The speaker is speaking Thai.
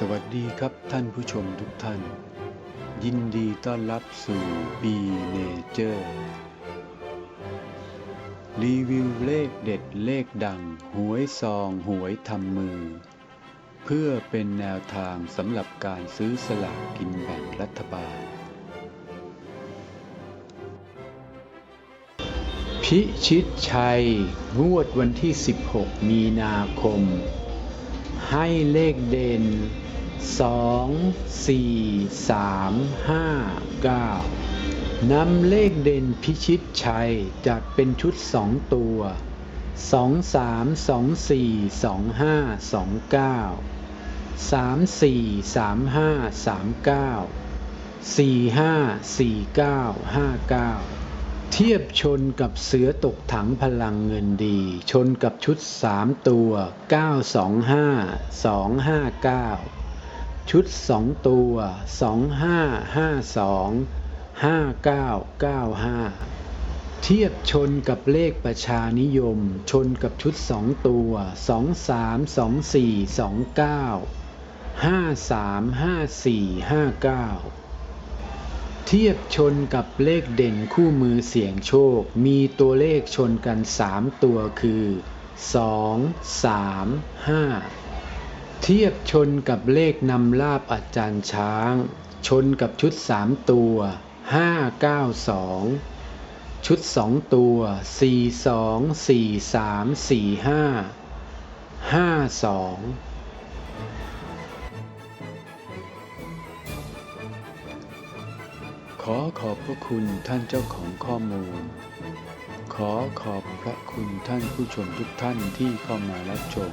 สวัสดีครับท่านผู้ชมทุกท่าน ยินดีต้อนรับสู่ B Nature รีวิวเลขเด็ดเลขดัง หวยซองหวยทำมือ เพื่อเป็นแนวทางสำหรับการซื้อสลากกินแบ่งรัฐบาล พิชิตชัย งวดวันที่ 16 มีนาคมให้เลขเด่น สองสี่สามห้าเก้านำเลขเด่นพิชิตชัยจัดเป็นชุดสองตัวสองสามสองสี่สองห้าสองเก้าสามสี่สามห้าสามเก้าสี่ห้าสี่เก้าห้าเก้าเทียบชนกับเสือตกถังพลังเงินดี ชนกับชุดสามตัวเก้าสองห้าสองห้าเก้า ชุด2ตัว2552 5995เทียบชนกับเลขประชานิยม ชนกับชุด2ตัว23 24 29 53 54 59เทียบชนกับเลขเด่นคู่มือเสี่ยงโชค มีตัวเลขชนกัน3ตัวคือ2 3 5 เทียบชนกับเลขนำลาบอาจารย์ช้าง ชนกับชุด3ตัว5 9 2ชุด2ตัว4 2 4 3 4 5 5 2ขอขอบพระคุณท่านเจ้าของข้อมูล ขอขอบพระคุณท่านผู้ชมทุกท่านที่เข้ามารับชม